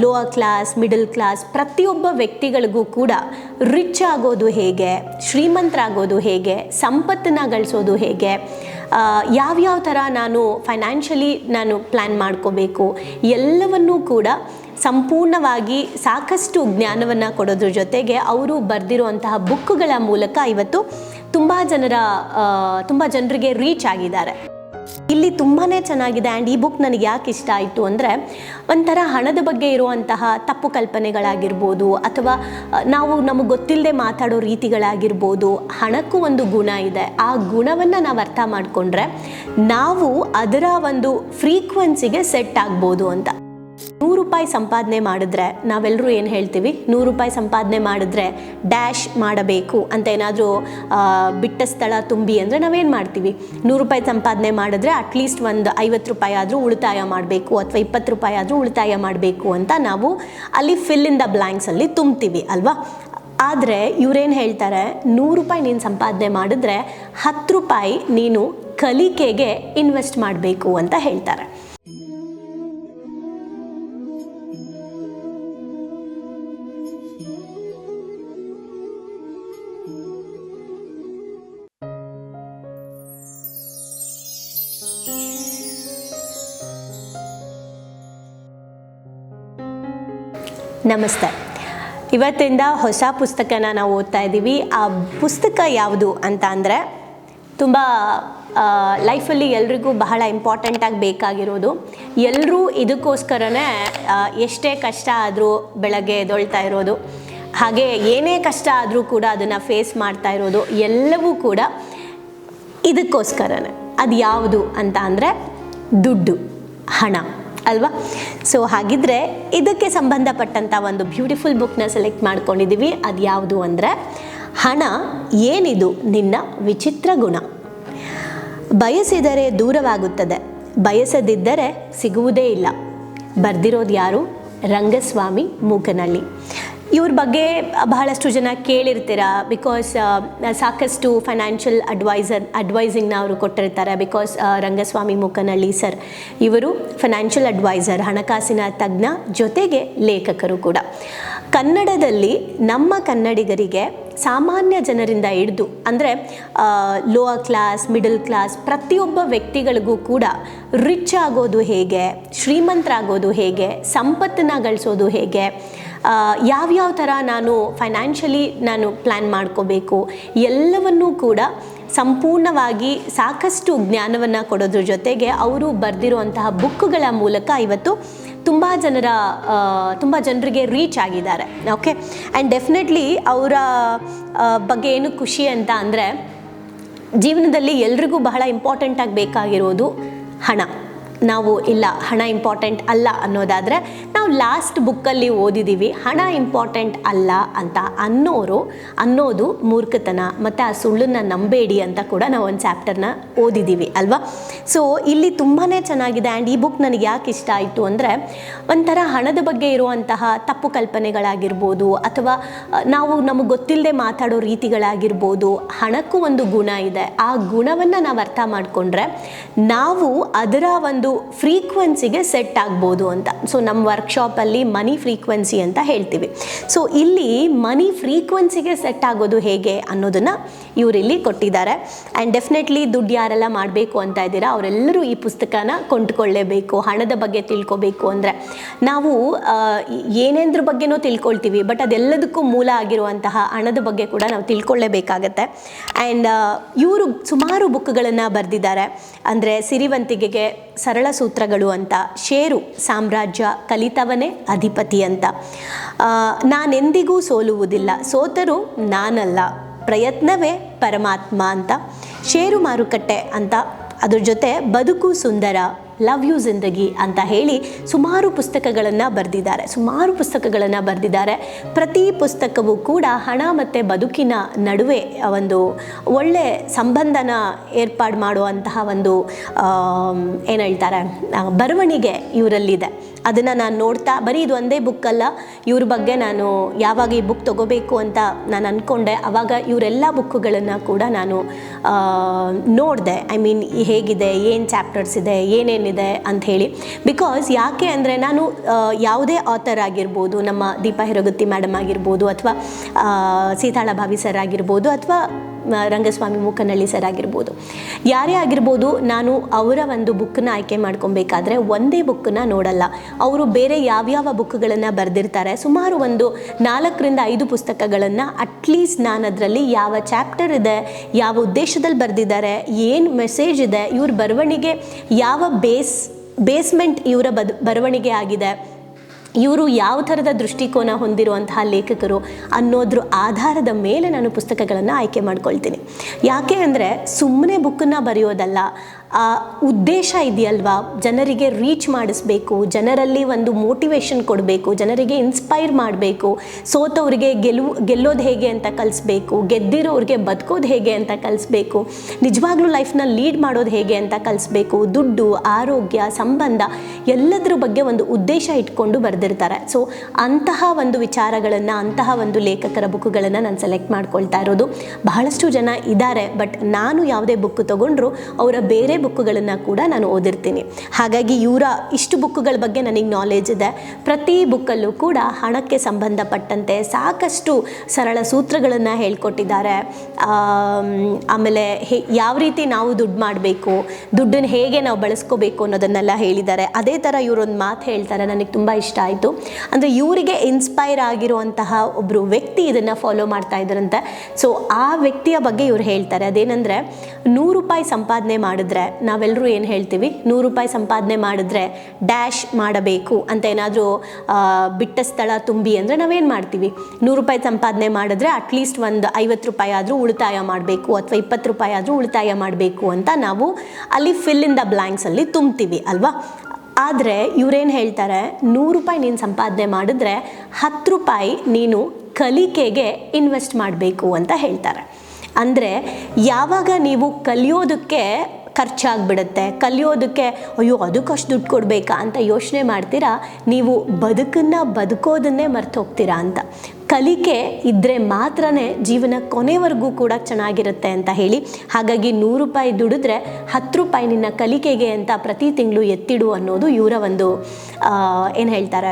Lower class middle class ಪ್ರತಿಯೊಬ್ಬ ವ್ಯಕ್ತಿಗಳಿಗೂ ಕೂಡ rich ಆಗೋದು ಹೇಗೆ, ಶ್ರೀಮಂತರಾಗೋದು ಹೇಗೆ, ಸಂಪತ್ತನ್ನು ಗಳಿಸೋದು ಹೇಗೆ ಯಾವ್ಯಾವ ಥರ ನಾನು ಫೈನಾನ್ಷಿಯಲಿ ನಾನು ಪ್ಲ್ಯಾನ್ ಮಾಡ್ಕೋಬೇಕು, ಎಲ್ಲವನ್ನೂ ಕೂಡ ಸಂಪೂರ್ಣವಾಗಿ ಸಾಕಷ್ಟು ಜ್ಞಾನವನ್ನು ಕೊಡೋದ್ರ ಜೊತೆಗೆ ಅವರು ಬರೆದಿರುವಂತಹ ಬುಕ್ಗಳ ಮೂಲಕ ಇವತ್ತು ತುಂಬ ಜನರ ತುಂಬ ಜನರಿಗೆ ರೀಚ್ ಆಗಿದ್ದಾರೆ. ಇಲ್ಲಿ ತುಂಬಾ ಚೆನ್ನಾಗಿದೆ ಆ್ಯಂಡ್ ಈ ಬುಕ್ ನನಗೆ ಯಾಕೆ ಇಷ್ಟ ಆಯಿತು ಅಂದರೆ ಒಂಥರ ಹಣದ ಬಗ್ಗೆ ಇರುವಂತಹ ತಪ್ಪು ಕಲ್ಪನೆಗಳಾಗಿರ್ಬೋದು ಅಥವಾ ನಾವು ನಮಗೆ ಗೊತ್ತಿಲ್ಲದೆ ಮಾತಾಡೋ ರೀತಿಗಳಾಗಿರ್ಬೋದು, ಹಣಕ್ಕೂ ಒಂದು ಗುಣ ಇದೆ. ಆ ಗುಣವನ್ನು ನಾವು ಅರ್ಥ ಮಾಡಿಕೊಂಡ್ರೆ ನಾವು ಅದರ ಒಂದು ಫ್ರೀಕ್ವೆನ್ಸಿಗೆ ಸೆಟ್ ಆಗ್ಬೋದು ಅಂತ. ನೂರು ರೂಪಾಯಿ ಸಂಪಾದನೆ ಮಾಡಿದ್ರೆ ನಾವೆಲ್ಲರೂ ಏನು ಹೇಳ್ತೀವಿ? ನೂರು ರೂಪಾಯಿ ಸಂಪಾದನೆ ಮಾಡಿದ್ರೆ ಡ್ಯಾಶ್ ಮಾಡಬೇಕು ಅಂತ ಏನಾದರೂ ಬಿಟ್ಟ ಸ್ಥಳ ತುಂಬಿ ಅಂದರೆ ನಾವೇನು ಮಾಡ್ತೀವಿ? ನೂರು ರೂಪಾಯಿ ಸಂಪಾದನೆ ಮಾಡಿದ್ರೆ ಅಟ್ಲೀಸ್ಟ್ ಒಂದು ಐವತ್ತು ರೂಪಾಯಿ ಆದರೂ ಉಳಿತಾಯ ಮಾಡಬೇಕು ಅಥವಾ ಇಪ್ಪತ್ತು ರೂಪಾಯಿ ಆದರೂ ಉಳಿತಾಯ ಮಾಡಬೇಕು ಅಂತ ನಾವು ಅಲ್ಲಿ ಫಿಲ್ ಇನ್ ದ ಬ್ಲ್ಯಾಂಕ್ಸಲ್ಲಿ ತುಂಬ್ತೀವಿ, ಅಲ್ವಾ? ಆದರೆ ಇವರೇನು ಹೇಳ್ತಾರೆ? ನೂರು ರೂಪಾಯಿ ನೀನು ಸಂಪಾದನೆ ಮಾಡಿದ್ರೆ ಹತ್ತು ರೂಪಾಯಿ ನೀನು ಕಲಿಕೆಗೆ ಇನ್ವೆಸ್ಟ್ ಮಾಡಬೇಕು ಅಂತ ಹೇಳ್ತಾರೆ. ನಮಸ್ತೆ. ಇವತ್ತಿಂದ ಹೊಸ ಪುಸ್ತಕನ ನಾವು ಓದ್ತಾ ಇದ್ದೀವಿ. ಆ ಪುಸ್ತಕ ಯಾವುದು ಅಂತ ಅಂದರೆ ತುಂಬ ಲೈಫಲ್ಲಿ ಎಲ್ರಿಗೂ ಬಹಳ ಇಂಪಾರ್ಟೆಂಟಾಗಿ ಬೇಕಾಗಿರೋದು. ಎಲ್ಲರೂ ಇದಕ್ಕೋಸ್ಕರನೇ ಎಷ್ಟೇ ಕಷ್ಟ ಆದರೂ ಬೆಳಗ್ಗೆ ಎದೊಳ್ತಾ ಇರೋದು. ಹಾಗೆ ಏನೇ ಕಷ್ಟ ಆದರೂ ಕೂಡ ಅದನ್ನು ಫೇಸ್ ಮಾಡ್ತಾ ಇರೋದು ಎಲ್ಲವೂ ಕೂಡ ಇದಕ್ಕೋಸ್ಕರನೇ. ಅದು ಯಾವುದು ಅಂತ ಅಂದರೆ ದುಡ್ಡು, ಹಣ. ಅಲ್ವಾ? ಸೊ ಹಾಗಿದ್ರೆ ಇದಕ್ಕೆ ಸಂಬಂಧಪಟ್ಟಂಥ ಒಂದು ಬ್ಯೂಟಿಫುಲ್ ಬುಕ್ನ ಸೆಲೆಕ್ಟ್ ಮಾಡ್ಕೊಂಡಿದ್ದೀವಿ ಅದು ಯಾವುದು ಅಂದರೆ, ಹಣ ಏನಿದು ನಿನ್ನ ವಿಚಿತ್ರ ಗುಣ. ಬಯಸಿದರೆ ದೂರವಾಗುತ್ತದೆ. ಬಯಸದಿದ್ದರೆ ಸಿಗುವುದೇ ಇಲ್ಲ. ಬರ್ದಿರೋದು ಯಾರು? ರಂಗಸ್ವಾಮಿ ಮೂಕನಹಳ್ಳಿ ಇವ್ರ ಬಗ್ಗೆ ಬಹಳಷ್ಟು ಜನ ಕೇಳಿರ್ತೀರ? ಬಿಕಾಸ್ ಸಾಕಷ್ಟು ಫೈನಾನ್ಷಿಯಲ್ ಅಡ್ವೈಸರ್ ಅಡ್ವೈಸಿಂಗ್ನ ಅವರು ಕೊಟ್ಟಿರ್ತಾರೆ. ಬಿಕಾಸ್ ರಂಗಸ್ವಾಮಿ ಮುಖನಳ್ಳಿ ಸರ್ ಇವರು ಫೈನಾನ್ಷಿಯಲ್ ಅಡ್ವೈಸರ್ ಹಣಕಾಸಿನ ತಜ್ಞ ಜೊತೆಗೆ ಲೇಖಕರು ಕೂಡ. ಕನ್ನಡದಲ್ಲಿ ನಮ್ಮ ಕನ್ನಡಿಗರಿಗೆ ಸಾಮಾನ್ಯ ಜನರಿಂದ ಹಿಡಿದು, ಅಂದರೆ ಲೋವರ್ ಕ್ಲಾಸ್ ಮಿಡಲ್ ಕ್ಲಾಸ್ ಪ್ರತಿಯೊಬ್ಬ ವ್ಯಕ್ತಿಗಳಿಗೂ ಕೂಡ ರಿಚ್ ಆಗೋದು ಹೇಗೆ, ಶ್ರೀಮಂತರಾಗೋದು ಹೇಗೆ, ಸಂಪತ್ತನ್ನು ಗಳಿಸೋದು ಹೇಗೆ ಯಾವ್ಯಾವ ಥರ ನಾನು ಫೈನಾನ್ಷಿಯಲಿ ನಾನು ಪ್ಲ್ಯಾನ್ ಮಾಡ್ಕೋಬೇಕು, ಎಲ್ಲವನ್ನೂ ಕೂಡ ಸಂಪೂರ್ಣವಾಗಿ ಸಾಕಷ್ಟು ಜ್ಞಾನವನ್ನು ಕೊಡೋದ್ರ ಜೊತೆಗೆ ಅವರು ಬರೆದಿರುವಂತಹ ಬುಕ್ಗಳ ಮೂಲಕ ಇವತ್ತು ತುಂಬ ಜನರ ತುಂಬ ಜನರಿಗೆ ರೀಚ್ ಆಗಿದ್ದಾರೆ. ಓಕೆ ಆ್ಯಂಡ್ ಡೆಫಿನೆಟ್ಲಿ ಅವರ ಬಗ್ಗೆ ಏನು ಖುಷಿ ಅಂತ ಅಂದರೆ, ಜೀವನದಲ್ಲಿ ಎಲ್ರಿಗೂ ಬಹಳ ಇಂಪಾರ್ಟೆಂಟಾಗಿ ಬೇಕಾಗಿರೋದು ಹಣ. ನಾವು ಇಲ್ಲ, ಹಣ ಇಂಪಾರ್ಟೆಂಟ್ ಅಲ್ಲ ಅನ್ನೋದಾದರೆ ನಾವು ಲಾಸ್ಟ್ ಬುಕ್ಕಲ್ಲಿ ಓದಿದ್ದೀವಿ ಹಣ ಇಂಪಾರ್ಟೆಂಟ್ ಅಲ್ಲ ಅಂತ ಅನ್ನೋರು ಅನ್ನೋದು ಮೂರ್ಖತನ, ಮತ್ತು ಆ ಸುಳ್ಳನ್ನು ನಂಬೇಡಿ ಅಂತ ಕೂಡ ನಾವು ಒಂದು ಚಾಪ್ಟರ್ನ ಓದಿದ್ದೀವಿ ಅಲ್ವಾ? ಸೊ ಇಲ್ಲಿ ತುಂಬಾ ಚೆನ್ನಾಗಿದೆ ಆ್ಯಂಡ್ ಈ ಬುಕ್ ನನಗೆ ಯಾಕೆ ಇಷ್ಟ ಆಯಿತು ಅಂದರೆ ಒಂಥರ ಹಣದ ಬಗ್ಗೆ ಇರುವಂತಹ ತಪ್ಪು ಕಲ್ಪನೆಗಳಾಗಿರ್ಬೋದು ಅಥವಾ ನಾವು ನಮಗೆ ಗೊತ್ತಿಲ್ಲದೆ ಮಾತಾಡೋ ರೀತಿಗಳಾಗಿರ್ಬೋದು, ಹಣಕ್ಕೂ ಒಂದು ಗುಣ ಇದೆ. ಆ ಗುಣವನ್ನು ನಾವು ಅರ್ಥ ಮಾಡಿಕೊಂಡ್ರೆ ನಾವು ಅದರ ಒಂದು ಫ್ರೀಕ್ವೆನ್ಸಿಗೆ ಸೆಟ್ ಆಗ್ಬೋದು ಅಂತ. ಸೊ ನಮ್ಮ ವರ್ಕ್ಶಾಪಲ್ಲಿ ಮನಿ ಫ್ರೀಕ್ವೆನ್ಸಿ ಅಂತ ಹೇಳ್ತೀವಿ. ಸೊ ಇಲ್ಲಿ ಮನಿ ಫ್ರೀಕ್ವೆನ್ಸಿಗೆ ಸೆಟ್ ಆಗೋದು ಹೇಗೆ ಅನ್ನೋದನ್ನು ಇವರಿಲ್ಲಿ ಕೊಟ್ಟಿದ್ದಾರೆ. ಆ್ಯಂಡ್ ಡೆಫಿನೆಟ್ಲಿ ದುಡ್ಡು ಯಾರೆಲ್ಲ ಮಾಡಬೇಕು ಅಂತ ಇದ್ದೀರಾ, ಅವರೆಲ್ಲರೂ ಈ ಪುಸ್ತಕನ ಕೊಂಡ್ಕೊಳ್ಳೇಬೇಕು, ಹಣದ ಬಗ್ಗೆ ತಿಳ್ಕೊಬೇಕು ಅಂದರೆ. ನಾವು ಏನೇಂದ್ರ ಬಗ್ಗೆನೂ ತಿಳ್ಕೊಳ್ತೀವಿ ಬಟ್ ಅದೆಲ್ಲದಕ್ಕೂ ಮೂಲ ಆಗಿರುವಂತಹ ಹಣದ ಬಗ್ಗೆ ಕೂಡ ನಾವು ತಿಳ್ಕೊಳ್ಳೇಬೇಕಾಗತ್ತೆ. ಆ್ಯಂಡ್ ಇವರು ಸುಮಾರು ಬುಕ್ಗಳನ್ನು ಬರೆದಿದ್ದಾರೆ. ಅಂದರೆ ಸಿರಿವಂತಿಕೆಗೆ ಸರಳ ಸೂತ್ರಗಳು ಅಂತ. ಶೇರು ಸಾಮ್ರಾಜ್ಯ ಕಲಿತವನೇ ಅಧಿಪತಿ ಅಂತ. ನಾನೆಂದಿಗೂ ಸೋಲುವುದಿಲ್ಲ. ಸೋತರು ನಾನಲ್ಲ. ಪ್ರಯತ್ನವೇ ಪರಮಾತ್ಮ ಅಂತ. ಷೇರು ಮಾರುಕಟ್ಟೆ ಅಂತ. ಅದ್ರ ಜೊತೆ ಬದುಕು ಸುಂದರ. ಲವ್ ಯು ಜಿಂದಗಿ ಅಂತ ಹೇಳಿ ಸುಮಾರು ಪುಸ್ತಕಗಳನ್ನು ಬರೆದಿದ್ದಾರೆ. ಸುಮಾರು ಪುಸ್ತಕಗಳನ್ನು ಬರೆದಿದ್ದಾರೆ. ಪ್ರತಿ ಪುಸ್ತಕವೂ ಕೂಡ ಹಣ ಮತ್ತು ಬದುಕಿನ ನಡುವೆ ಒಂದು ಒಳ್ಳೆ ಸಂಬಂಧನ ಏರ್ಪಾಡು ಮಾಡುವಂತಹ ಒಂದು ಏನು ಹೇಳ್ತಾರೆ ಬರವಣಿಗೆ ಇವರಲ್ಲಿದೆ. ಅದನ್ನು ನಾನು ನೋಡ್ತಾ, ಬರೀ ಇದು ಒಂದೇ ಬುಕ್ ಅಲ್ಲ, ಇವ್ರ ಬಗ್ಗೆ ನಾನು ಯಾವಾಗ ಈ ಬುಕ್ ತಗೋಬೇಕು ಅಂತ ನಾನು ಅಂದ್ಕೊಂಡೆ ಆವಾಗ ಇವರೆಲ್ಲ ಬುಕ್ಕುಗಳನ್ನು ಕೂಡ ನಾನು ನೋಡಿದೆ. ಐ ಮೀನ್ ಹೇಗಿದೆ, ಏನು ಚಾಪ್ಟರ್ಸ್ ಇದೆ, ಏನೇನಿದೆ ಅಂತ ಹೇಳಿ. ಬಿಕಾಸ್ ಯಾಕೆ ಅಂದರೆ ನಾನು ಯಾವುದೇ ಆಥರ್ ಆಗಿರ್ಬೋದು, ನಮ್ಮ ದೀಪಾ ಹಿರಗುತ್ತಿ ಮೇಡಮ್ ಆಗಿರ್ಬೋದು, ಅಥವಾ ಸೀತಾಳ ಭಾವಿ ಸರ್ ಆಗಿರ್ಬೋದು, ಅಥವಾ ರಂಗಸ್ವಾಮಿ ಮೂಕನಹಳ್ಳಿ ಸರ್ ಆಗಿರ್ಬೋದು. ಯಾರೇ ಆಗಿರ್ಬೋದು, ನಾನು ಅವರ ಒಂದು ಬುಕ್ಕನ್ನ ಆಯ್ಕೆ ಮಾಡ್ಕೊಬೇಕಾದ್ರೆ ಒಂದೇ ಬುಕ್ಕನ್ನ ನೋಡಲ್ಲ. ಅವರು ಬೇರೆ ಯಾವ್ಯಾವ ಬುಕ್ಗಳನ್ನು ಬರೆದಿರ್ತಾರೆ, ಸುಮಾರು ಒಂದು ನಾಲ್ಕರಿಂದ ಐದು ಪುಸ್ತಕಗಳನ್ನು ಅಟ್ಲೀಸ್ಟ್ ನಾನು ಅದರಲ್ಲಿ ಯಾವ ಚಾಪ್ಟರ್ ಇದೆ, ಯಾವ ಉದ್ದೇಶದಲ್ಲಿ ಬರೆದಿದ್ದಾರೆ, ಏನು ಮೆಸೇಜ್ ಇದೆ, ಇವ್ರ ಬರವಣಿಗೆ ಯಾವ ಬೇಸ್ ಬೇಸ್ಮೆಂಟ್ ಇವರ ಬದ್, ಬರವಣಿಗೆ ಆಗಿದೆ ಇವರು ಯಾವ ಥರದ ದೃಷ್ಟಿಕೋನ ಹೊಂದಿರುವಂತಹ ಲೇಖಕರು ಅನ್ನೋದ್ರ ಆಧಾರದ ಮೇಲೆ ನಾನು ಪುಸ್ತಕಗಳನ್ನು ಆಯ್ಕೆ ಮಾಡ್ಕೊಳ್ತೀನಿ. ಯಾಕೆ ಅಂದರೆ ಸುಮ್ಮನೆ ಬುಕ್ಕನ್ನು ಬರೆಯೋದಲ್ಲ ಆ ಉದ್ದೇಶ ಇದೆಯಲ್ವಾ? ಜನರಿಗೆ ರೀಚ್ ಮಾಡಿಸ್ಬೇಕು, ಜನರಲ್ಲಿ ಒಂದು ಮೋಟಿವೇಶನ್ ಕೊಡಬೇಕು, ಜನರಿಗೆ ಇನ್ಸ್ಪೈರ್ ಮಾಡಬೇಕು, ಸೋತವ್ರಿಗೆ ಗೆಲುವು, ಗೆಲ್ಲೋದು ಹೇಗೆ ಅಂತ ಕಲಿಸ್ಬೇಕು, ಗೆದ್ದಿರೋರಿಗೆ ಬದುಕೋದು ಹೇಗೆ ಅಂತ ಕಲಿಸ್ಬೇಕು, ನಿಜವಾಗ್ಲೂ ಲೈಫ್ನ ಲೀಡ್ ಮಾಡೋದು ಹೇಗೆ ಅಂತ ಕಲಿಸ್ಬೇಕು, ದುಡ್ಡು, ಆರೋಗ್ಯ, ಸಂಬಂಧ ಎಲ್ಲದರ ಬಗ್ಗೆ ಒಂದು ಉದ್ದೇಶ ಇಟ್ಕೊಂಡು ಬರೆದಿರ್ತಾರೆ. ಸೊ ಅಂತಹ ಒಂದು ವಿಚಾರಗಳನ್ನು, ಅಂತಹ ಒಂದು ಲೇಖಕರ ಬುಕ್ಗಳನ್ನು ನಾನು ಸೆಲೆಕ್ಟ್ ಮಾಡ್ಕೊಳ್ತಾ ಇರೋದು. ಬಹಳಷ್ಟು ಜನ ಇದ್ದಾರೆ ಬಟ್ ನಾನು ಯಾವುದೇ ಬುಕ್ ತೊಗೊಂಡ್ರು ಅವರ ಬೇರೆ ಬುಕ್ಗಳನ್ನು ಕೂಡ ನಾನು ಓದಿರ್ತೀನಿ. ಹಾಗಾಗಿ ಇವರ ಇಷ್ಟು ಬುಕ್ಕುಗಳ ಬಗ್ಗೆ ನನಗೆ ನಾಲೆಜ್ ಇದೆ. ಪ್ರತಿ ಬುಕ್ಕಲ್ಲೂ ಕೂಡ ಹಣಕ್ಕೆ ಸಂಬಂಧಪಟ್ಟಂತೆ ಸಾಕಷ್ಟು ಸರಳ ಸೂತ್ರಗಳನ್ನು ಹೇಳ್ಕೊಟ್ಟಿದ್ದಾರೆ. ಆಮ್, ಆಮೇಲೆ ಯಾವ ರೀತಿ ನಾವು ದುಡ್ಡು ಮಾಡಬೇಕು ದುಡ್ಡನ್ನು ಹೇಗೆ ನಾವು ಬಳಸ್ಕೋಬೇಕು ಅನ್ನೋದನ್ನೆಲ್ಲ ಹೇಳಿದ್ದಾರೆ. ಅದೇ ಥರ ಇವರೊಂದು ಮಾತು ಹೇಳ್ತಾರೆ ನನಗೆ ತುಂಬ ಇಷ್ಟ ಆಯಿತು. ಅಂದರೆ ಇವರಿಗೆ ಇನ್ಸ್ಪೈರ್ ಆಗಿರುವಂತಹ ಒಬ್ಬರು ವ್ಯಕ್ತಿ ಇದನ್ನು ಫಾಲೋ ಮಾಡ್ತಾ ಇದ್ದಾರಂತೆ. ಸೊ ಆ ವ್ಯಕ್ತಿಯ ಬಗ್ಗೆ ಇವ್ರು ಹೇಳ್ತಾರೆ. ಅದೇನೆಂದರೆ ನೂರು ರೂಪಾಯಿ ಸಂಪಾದನೆ ಮಾಡಿದ್ರೆ ನಾವೆಲ್ಲರೂ ಏನು ಹೇಳ್ತೀವಿ? ನೂರು ರೂಪಾಯಿ ಸಂಪಾದನೆ ಮಾಡಿದ್ರೆ ಡ್ಯಾಶ್ ಮಾಡಬೇಕು ಅಂತ ಏನಾದರೂ ಬಿಟ್ಟ ಸ್ಥಳ ತುಂಬಿ ಅಂದರೆ ನಾವೇನು ಮಾಡ್ತೀವಿ? ನೂರು ರೂಪಾಯಿ ಸಂಪಾದನೆ ಮಾಡಿದ್ರೆ ಅಟ್ಲೀಸ್ಟ್ ಒಂದು ಐವತ್ತು ರೂಪಾಯಿ ಆದರೂ ಉಳಿತಾಯ ಮಾಡಬೇಕು ಅಥವಾ ಇಪ್ಪತ್ತು ರೂಪಾಯಿ ಆದರೂ ಉಳಿತಾಯ ಮಾಡಬೇಕು ಅಂತ ನಾವು ಅಲ್ಲಿ ಫಿಲ್ ಇನ್ ದ ಬ್ಲ್ಯಾಂಕ್ಸಲ್ಲಿ ತುಂಬ್ತೀವಿ, ಅಲ್ವಾ? ಆದರೆ ಇವರೇನು ಹೇಳ್ತಾರೆ? ನೂರು ರೂಪಾಯಿ ನೀನು ಸಂಪಾದನೆ ಮಾಡಿದ್ರೆ ಹತ್ತು ರೂಪಾಯಿ ನೀನು ಕಲಿಕೆಗೆ ಇನ್ವೆಸ್ಟ್ ಮಾಡಬೇಕು ಅಂತ ಹೇಳ್ತಾರೆ. ಅಂದರೆ ಯಾವಾಗ ನೀವು ಕಲಿಯೋದಕ್ಕೆ ಖರ್ಚಾಗ್ಬಿಡುತ್ತೆ? ಕಲಿಯೋದಕ್ಕೆ, ಅಯ್ಯೋ, ಅದಕ್ಕೆ ಅಷ್ಟು ದುಡ್ಡು ಕೊಡಬೇಕಾ? ಅಂತ ಯೋಚನೆ ಮಾಡ್ತೀರಾ? ನೀವು ಬದುಕನ್ನು ಬದುಕೋದನ್ನೇ ಮರ್ತು ಹೋಗ್ತೀರಾ ಅಂತ. ಕಲಿಕೆ ಇದ್ದರೆ ಮಾತ್ರನೇ ಜೀವನ ಕೊನೆವರೆಗೂ ಕೂಡ ಚೆನ್ನಾಗಿರುತ್ತೆ ಅಂತ ಹೇಳಿ. ಹಾಗಾಗಿ ನೂರು ರೂಪಾಯಿ ದುಡಿದ್ರೆ ಹತ್ತು ರೂಪಾಯಿ ನಿನ್ನ ಕಲಿಕೆಗೆ ಅಂತ ಪ್ರತಿ ತಿಂಗಳು ಎತ್ತಿಡು ಅನ್ನೋದು ಇವರ ಒಂದು ಏನು ಹೇಳ್ತಾರೆ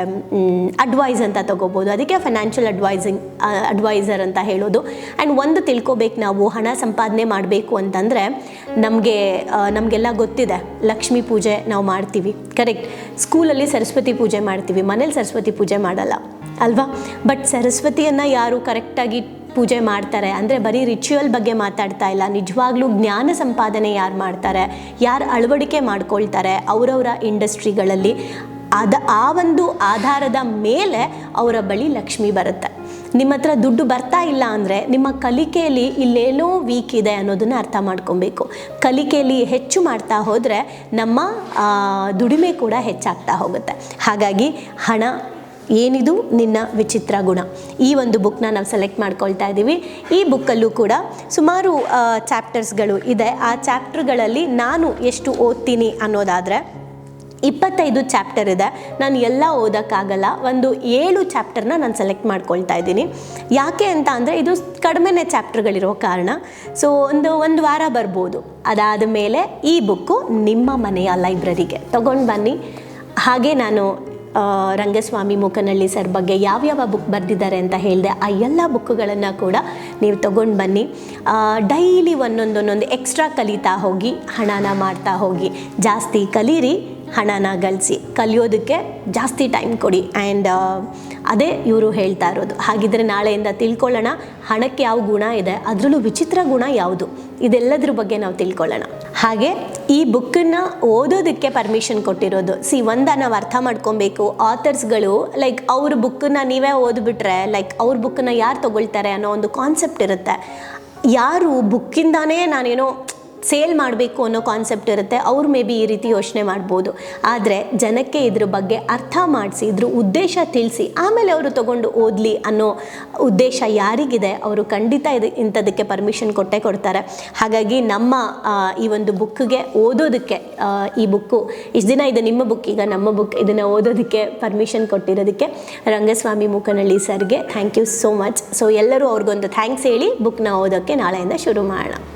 ಅಡ್ವೈಸ್ ಅಂತ ತಗೋಬೋದು. ಅದಕ್ಕೆ ಫೈನಾನ್ಷಿಯಲ್ ಅಡ್ವೈಸಿಂಗ್ ಅಡ್ವೈಸರ್ ಅಂತ ಹೇಳೋದು. ಆ್ಯಂಡ್ ಒಂದು ತಿಳ್ಕೊಬೇಕು ನಾವು, ಹಣ ಸಂಪಾದನೆ ಮಾಡಬೇಕು ಅಂತಂದರೆ ನಮಗೆ ನಮಗೆಲ್ಲ ಗೊತ್ತಿದೆ. ಲಕ್ಷ್ಮೀ ಪೂಜೆ ನಾವು ಮಾಡ್ತೀವಿ. ಕರೆಕ್ಟ್ ಸ್ಕೂಲಲ್ಲಿ ಸರಸ್ವತಿ ಪೂಜೆ ಮಾಡ್ತೀವಿ. ಮನೇಲಿ ಸರಸ್ವತಿ ಪೂಜೆ ಮಾಡಲ್ಲ. ಅಲ್ವಾ? ಬಟ್ ಸರಸ್ವತಿಯನ್ನು ಯಾರು ಕರೆಕ್ಟಾಗಿ ಪೂಜೆ ಮಾಡ್ತಾರೆ? ಅಂದರೆ ಬರೀ ರಿಚುವಲ್ ಬಗ್ಗೆ ಮಾತಾಡ್ತಾ ಇಲ್ಲ. ನಿಜವಾಗ್ಲೂ ಜ್ಞಾನ ಸಂಪಾದನೆ ಯಾರು ಮಾಡ್ತಾರೆ? ಯಾರು ಅಳವಡಿಕೆ ಮಾಡ್ಕೊಳ್ತಾರೆ? ಅವರವರ ಇಂಡಸ್ಟ್ರಿಗಳಲ್ಲಿ ಅದ ಆ ಒಂದು ಆಧಾರದ ಮೇಲೆ ಅವರ ಬಳಿ ಲಕ್ಷ್ಮಿ ಬರುತ್ತೆ. ನಿಮ್ಮ ಹತ್ರ ದುಡ್ಡು ಬರ್ತಾ ಇಲ್ಲ ಅಂದರೆ ನಿಮ್ಮ ಕಲಿಕೆಯಲ್ಲಿ ಇಲ್ಲೇನೋ ವೀಕ್ ಇದೆ ಅನ್ನೋದನ್ನು ಅರ್ಥ ಮಾಡ್ಕೊಬೇಕು. ಕಲಿಕೆಯಲ್ಲಿ ಹೆಚ್ಚು ಮಾಡ್ತಾ ಹೋದರೆ ನಮ್ಮ ದುಡಿಮೆ ಕೂಡ ಹೆಚ್ಚಾಗ್ತಾ ಹೋಗುತ್ತೆ. ಹಾಗಾಗಿ ಹಣ ಏನಿದು? ನಿನ್ನ ವಿಚಿತ್ರ ಗುಣ. ಈ ಒಂದು ಬುಕ್ನ ನಾವು ಸೆಲೆಕ್ಟ್ ಮಾಡ್ಕೊಳ್ತಾ ಇದ್ದೀವಿ ಈ ಬುಕ್ಕಲ್ಲೂ ಕೂಡ ಸುಮಾರು ಚಾಪ್ಟರ್ಸ್ಗಳು ಇದೆ. ಆ ಚಾಪ್ಟರ್ಗಳಲ್ಲಿ ನಾನು ಎಷ್ಟು ಓದ್ತೀನಿ ಅನ್ನೋದಾದರೆ, ಇಪ್ಪತ್ತೈದು ಚಾಪ್ಟರ್ ಇದೆ. ನಾನು ಎಲ್ಲ ಓದೋಕ್ಕಾಗಲ್ಲ. ಒಂದು ಏಳು ಚಾಪ್ಟರ್ನ ನಾನು ಸೆಲೆಕ್ಟ್ ಮಾಡ್ಕೊಳ್ತಾ ಇದ್ದೀನಿ. ಯಾಕೆ ಅಂತ ಅಂದರೆ, ಇದು ಕಡಿಮೆನೇ ಚಾಪ್ಟರ್ಗಳಿರೋ ಕಾರಣ. ಸೊ ಒಂದು ಒಂದು ವಾರ ಬರ್ಬೋದು. ಅದಾದ ಮೇಲೆ ಈ ಬುಕ್ಕು ನಿಮ್ಮ ಮನೆಯ ಲೈಬ್ರರಿಗೆ ತೊಗೊಂಡು ಬನ್ನಿ. ಹಾಗೆ ನಾನು ರಂಗಸ್ವಾಮಿ ಮೂಕನಹಳ್ಳಿ ಸರ್ ಬಗ್ಗೆ ಯಾವ್ಯಾವ ಬುಕ್ ಬರೆದಿದ್ದಾರೆ ಅಂತ ಹೇಳಿದೆ, ಆ ಎಲ್ಲ ಬುಕ್ಗಳನ್ನು ಕೂಡ ನೀವು ತೊಗೊಂಡು ಬನ್ನಿ. ಡೈಲಿ ಒಂದೊಂದು ಒಂದೊಂದು ಎಕ್ಸ್ಟ್ರಾ ಕಲಿತಾ ಹೋಗಿ, ಹಣನ ಮಾಡ್ತಾ ಹೋಗಿ. ಜಾಸ್ತಿ ಕಲೀರಿ ಹಣನ ಗಳಿಸಿ ಕಲಿಯೋದಕ್ಕೆ ಜಾಸ್ತಿ ಟೈಮ್ ಕೊಡಿ. ಆ್ಯಂಡ್ ಅದೇ ಇವರು ಹೇಳ್ತಾ ಇರೋದು. ಹಾಗಿದ್ರೆ ನಾಳೆಯಿಂದ ತಿಳ್ಕೊಳ್ಳೋಣ ಹಣಕ್ಕೆ ಯಾವ ಗುಣ ಇದೆ, ಅದರಲ್ಲೂ ವಿಚಿತ್ರ ಗುಣ ಯಾವುದು? ಇದೆಲ್ಲದ್ರ ಬಗ್ಗೆ ನಾವು ತಿಳ್ಕೊಳ್ಳೋಣ. ಹಾಗೆ ಈ ಬುಕ್ಕನ್ನು ಓದೋದಕ್ಕೆ ಪರ್ಮಿಷನ್ ಕೊಟ್ಟಿರೋದು. ಸಿ ಒಂದ ನಾವು ಅರ್ಥ ಮಾಡ್ಕೊಬೇಕು. ಆಥರ್ಸ್ಗಳು ಲೈಕ್ ಅವ್ರ ಬುಕ್ಕನ್ನು ನೀವೇ ಓದ್ಬಿಟ್ರೆ ಲೈಕ್ ಅವ್ರ ಬುಕ್ಕನ್ನು ಯಾರು ತಗೊಳ್ತಾರೆ ಅನ್ನೋ ಒಂದು ಕಾನ್ಸೆಪ್ಟ್ ಇರುತ್ತೆ. ಯಾರು ಬುಕ್ಕಿಂದಾನೇ ನಾನೇನೋ ಸೇಲ್ ಮಾಡಬೇಕು ಅನ್ನೋ ಕಾನ್ಸೆಪ್ಟ್ ಇರುತ್ತೆ. ಅವ್ರು ಮೇ ಬಿ ಈ ರೀತಿ ಯೋಚನೆ ಮಾಡ್ಬೋದು. ಆದರೆ ಜನಕ್ಕೆ ಇದ್ರ ಬಗ್ಗೆ ಅರ್ಥ ಮಾಡಿಸಿ, ಇದ್ರ ಉದ್ದೇಶ ತಿಳಿಸಿ, ಆಮೇಲೆ ಅವರು ತಗೊಂಡು ಓದಲಿ ಅನ್ನೋ ಉದ್ದೇಶ ಯಾರಿಗಿದೆ, ಅವರು ಖಂಡಿತ ಇದು ಇಂಥದಕ್ಕೆ ಪರ್ಮಿಷನ್ ಕೊಟ್ಟೇ ಕೊಡ್ತಾರೆ. ಹಾಗಾಗಿ ನಮ್ಮ ಈ ಒಂದು ಬುಕ್ಗೆ ಓದೋದಕ್ಕೆ ಈ ಬುಕ್ಕು, ಇಷ್ಟು ದಿನ ಇದು ನಿಮ್ಮ ಬುಕ್, ಈಗ ನಮ್ಮ ಬುಕ್, ಇದನ್ನು ಓದೋದಕ್ಕೆ ಪರ್ಮಿಷನ್ ಕೊಟ್ಟಿರೋದಕ್ಕೆ ರಂಗಸ್ವಾಮಿ ಮುಖನಳ್ಳಿ ಸರ್ಗೆ thank you so much so ಎಲ್ಲರೂ ಅವ್ರಿಗೊಂದು ಥ್ಯಾಂಕ್ಸ್ ಹೇಳಿ ಬುಕ್ನ ಓದೋಕ್ಕೆ ನಾಳೆಯಿಂದ ಶುರು ಮಾಡೋಣ.